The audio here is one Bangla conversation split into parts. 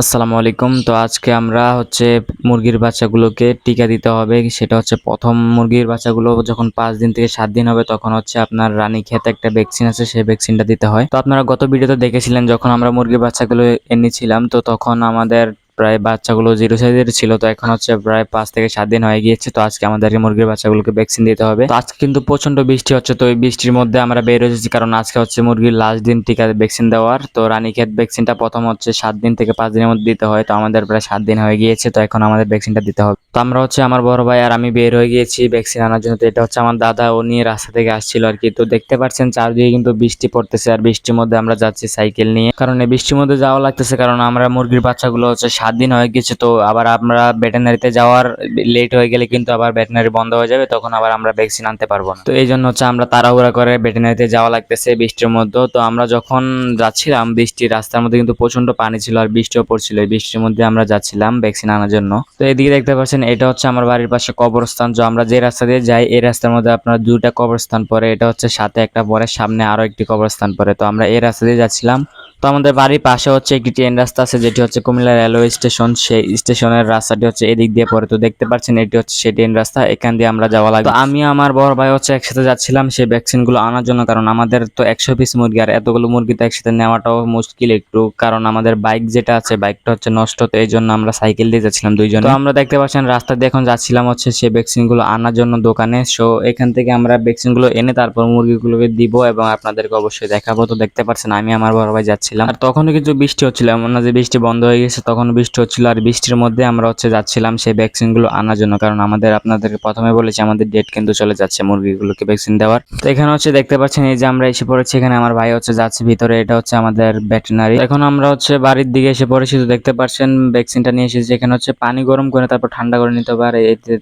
আসসালামু আলাইকুম। তো আজকে আমরা হচ্ছে মুরগির বাচ্চাগুলোকে টিকা দিতে হবে। সেটা হচ্ছে প্রথম মুরগির বাচ্চাগুলো যখন পাঁচ দিন থেকে সাত দিন হবে, তখন হচ্ছে আপনার রানী খেতে একটা ভ্যাকসিন আছে, সেই ভ্যাকসিনটা দিতে হয়। তো আপনারা গত ভিডিওতে দেখেছিলেন, যখন আমরা মুরগির বাচ্চাগুলো এনেছিলাম, তো তখন আমাদের প্রায় বাচ্চাগুলো জিরো সাইজের ছিল, তো এখন হচ্ছে প্রায় পাঁচ থেকে সাত দিন হয়ে গিয়েছে, তো আজকে আমাদেরকে মুরগির বাচ্চাগুলোকে ভ্যাকসিন দিতে হবে। তো আজকে কিন্তু প্রচণ্ড বৃষ্টি হচ্ছে, তো এই বৃষ্টির মধ্যে আমরা বের হয়েছি কারণ আজকে হচ্ছে মুরগির লাস্ট দিন টিকা ভ্যাকসিন দেওয়ার। তো রানীক্ষেত ভ্যাকসিনটা প্রথম হচ্ছে সাত দিন থেকে পাঁচ দিনের মধ্যে দিতে হয়, তো আমাদের প্রায় সাত দিন হয়ে গিয়েছে, তো এখন আমাদের ভ্যাকসিনটা দিতে হবে। তো আমরা হচ্ছে আমার বড় ভাই আর আমি বের হয়ে গিয়েছি ভ্যাকসিন আনার জন্য। তো এটা হচ্ছে আমার দাদা ও নিয়ে রাস্তা থেকে আসছিল আর কি। তো দেখতে পাচ্ছেন চারদিকে কিন্তু বৃষ্টি পড়তেছে আর বৃষ্টির মধ্যে আমরা যাচ্ছি সাইকেল নিয়ে। কারণ এই বৃষ্টির মধ্যে যাওয়া লাগতেছে কারণ আমরা মুরগির বাচ্চাগুলো হচ্ছে সাত দিন হয়ে গেছে তো আবার আমরা ভেটেনারিতে যাওয়ার লেট হয়ে গেলে কিন্তু আবার ভেটেনারি বন্ধ হয়ে যাবে, তখন আবার আমরা ভ্যাকসিন আনতে পারব না। তো এই জন্য হচ্ছে আমরা তাড়াহুড়া করে ভেটেনারিতে যাওয়া লাগতেছে বৃষ্টির মধ্যে। তো আমরা যখন যাচ্ছিলাম, বৃষ্টির রাস্তার মধ্যে কিন্তু প্রচণ্ড পানি ছিল আর বৃষ্টিও পড়ছিল। এই বৃষ্টির মধ্যে আমরা যাচ্ছিলাম ভ্যাকসিন আনার জন্য। তো এদিকে দেখতে পাচ্ছেন এটা হচ্ছে আমার বাড়ির পাশে কবরস্থান। তো আমরা যে রাস্তা দিয়ে যাই, এই রাস্তার মধ্যে আপনার দুইটা কবরস্থান পরে এটা হচ্ছে সাথে একটা পরে, সামনে আরও একটি কবরস্থান পরে তো আমরা এই রাস্তা দিয়ে যাচ্ছিলাম। তো আমাদের বাড়ির পাশে হচ্ছে একটি ট্রেন রাস্তা আছে, যেটি হচ্ছে কুমিল্লা রেলওয়ে স্টেশন। সেই স্টেশনের রাস্তাটি হচ্ছে এদিক দিয়ে পড়ে। তো দেখতে পাচ্ছেন, এটি হচ্ছে সেই ট্রেন রাস্তা। এখান দিয়ে আমরা যাওয়া লাগবে। আমি আমার বড় ভাই হচ্ছে একসাথে যাচ্ছিলাম সেই ভ্যাকসিনগুলো আনার জন্য। কারণ আমাদের তো একশো পিস মুরগি, আর এতগুলো মুরগি তো একসাথে নেওয়াটাও মুশকিল একটু। কারণ আমাদের বাইক যেটা আছে, বাইকটা হচ্ছে নষ্ট। তো এই জন্য আমরা সাইকেল দিয়ে যাচ্ছিলাম দুইজন। তো আমরা দেখতে পাচ্ছেন রাস্তা দিয়ে এখন যাচ্ছিলাম হচ্ছে সেই ভ্যাকসিনগুলো আনার জন্য দোকানে। সো এখান থেকে আমরা ভ্যাকসিনগুলো এনে তারপর মুরগিগুলোকে দিব এবং আপনাদেরকে অবশ্যই দেখাবো। তো দেখতে পাচ্ছেন, আমি আমার বড় ভাই যাচ্ছিলাম। আর তখনও কিন্তু বৃষ্টি হচ্ছিল, এমন না যে বৃষ্টি বন্ধ হয়ে গেছে তখন বৃষ্টি হচ্ছিল। আর বৃষ্টির মধ্যে আমরা হচ্ছে যাচ্ছিলাম সেই ভ্যাকসিনগুলো আনার জন্য, কারণ আমাদের, আপনাদেরকে প্রথমে বলেছি, আমাদের ডেট কিন্তু চলে যাচ্ছে মুরগিগুলোকে ভ্যাকসিন দেওয়ার। তো এখানে হচ্ছে দেখতে পাচ্ছেন, এই যে আমরা এসে পড়েছি, এখানে আমার ভাই হচ্ছে যাচ্ছে ভিতরে, এটা হচ্ছে আমাদের ভেটেনারি এখন আমরা হচ্ছে বাড়ির দিকে এসে পড়েছি, তো দেখতে পাচ্ছেন ভ্যাকসিনটা নিয়ে এসেছি এখানে হচ্ছে পানি গরম করে তারপর ঠান্ডা করে নিতে হবে। আর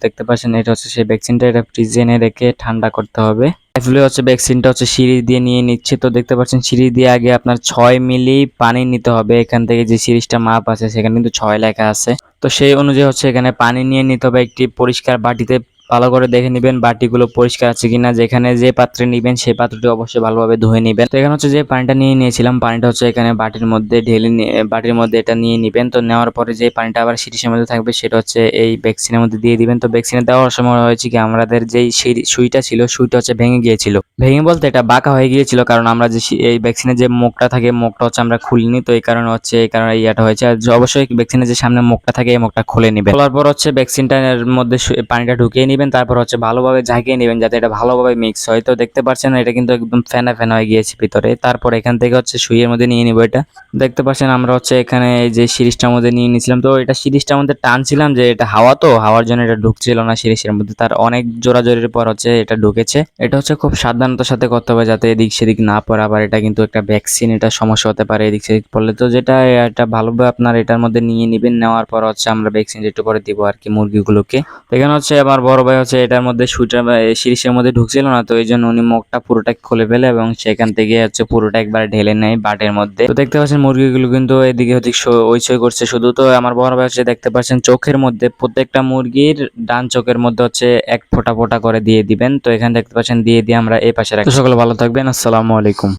দেখতে পাচ্ছেন, এটা হচ্ছে সেই ভ্যাকসিনটা এটা ফ্রিজে এনে রেখে ঠান্ডা করতে হবে। আসলে হচ্ছে ভ্যাকসিনটা হচ্ছে সিঁড়ি দিয়ে নিয়ে নিচ্ছে। তো দেখতে পাচ্ছেন, সিঁড়ি দিয়ে আগে আপনার ছয় মিলি পানি নিতে হবে। এখান থেকে যে সিরিজটা মাপ আছে, সেখানে কিন্তু ছয় লেখা আছে। তো সেই অনুযায়ী হচ্ছে এখানে পানি নিয়ে নিতে হবে। একটি পরিষ্কার বাটিতে ভালো করে দেখে নেবেন বাটিগুলো পরিষ্কার আছে কিনা, যেখানে যে পাত্রে নিবেন সেই পাত্রটি অবশ্যই ভালোভাবে ধুয়ে নেবেন। তো এখানে হচ্ছে যে পানিটা নিয়ে নিয়েছিলাম, পানিটা হচ্ছে এখানে বাটির মধ্যে ঢেলে বাটির মধ্যে এটা নিয়ে নেবেন। তো নেওয়ার পরে যে পানিটা আবার সিরিজের মধ্যে থাকবে সেটা হচ্ছে এই ভ্যাকসিনের মধ্যে দিয়ে দিবেন। তো ভ্যাকসিনে দেওয়ার সময় হয়েছে কি, আমাদের যেই সুইটা ছিল, সুইটা হচ্ছে ভেঙে গিয়েছিল। ভেঙে বলতে এটা বাঁকা হয়ে গিয়েছিল, কারণ আমরা যে এই ভ্যাকসিনের যে মুখটা থাকে, মুখটা হচ্ছে আমরা খুলিনি। তো এই কারণে হচ্ছে, এই কারণে ইয়াটা হয়েছে। আর অবশ্যই ভ্যাকসিনের যে সামনে মুখটা থাকে, এই মুখটা খুলে নেবেন। খোলার পর হচ্ছে ভ্যাকসিনটার মধ্যে পানিটা ঢুকিয়ে তারপর হচ্ছে ভালোভাবে ঝাঁকিয়ে নেবেন যাতে এটা ভালোভাবে মিক্স হয়। তো দেখতে পাচ্ছেন, এটা কিন্তু একদম ফেনা ফেনা হয়ে গিয়েছে ভিতরে। তারপর এখান থেকে হচ্ছে সুইয়ের মধ্যে নিয়ে নিব এটা। দেখতে পাচ্ছেন, আমরা হচ্ছে এখানে যে সিরিজটার মধ্যে নিয়ে নিয়েছিলাম। তো এটা সিরিজটার মধ্যে টানছিলাম যে এটা হাওয়া তো, হাওয়ার জন্য এটা ঢুকছিল না সিরিজের মধ্যে। তার অনেক জোরাজোরির পর হচ্ছে এটা ঢুকেছে। এটা হচ্ছে খুব সাবধানতার সাথে করতে হবে যাতে এদিক সেদিক না পড়ে। আবার এটা কিন্তু একটা ভ্যাকসিন এটা সমস্যা হতে পারে এদিক সেদিক পড়লে। তো যেটা এটা ভালোভাবে আপনার এটার মধ্যে নিয়ে নেবেন, নেওয়ার পর হচ্ছে আমরা ভ্যাকসিন যেটু করে দিব আর কি মুরগিগুলোকে। এখানে হচ্ছে আমার বড় ভাই হচ্ছে এটার মধ্যে সুইটার সিরিজের মধ্যে ঢুকছিল না, তো এই জন্য উনি মুখটা পুরোটা খুলে ফেলে এবং সেখান থেকে হচ্ছে পুরোটা একবার ঢেলে নেয় বাটের মধ্যে। তো দেখতে পাচ্ছেন মুরগিগুলো কিন্তু এদিকে হচ্ছে ওইচই করছে শুধু। তো আমার বড় ভাই হচ্ছে দেখতে পাচ্ছেন চোখের মধ্যে, প্রত্যেকটা মুরগির ডান চোখের মধ্যে হচ্ছে এক ফোঁটা ফোঁটা করে দিয়ে দিবেন। তো এখানে দেখতে পাচ্ছেন দিয়ে দিয়ে আমরা এই পাশে রাখি। সকলে ভালো থাকবেন, আসসালামু আলাইকুম।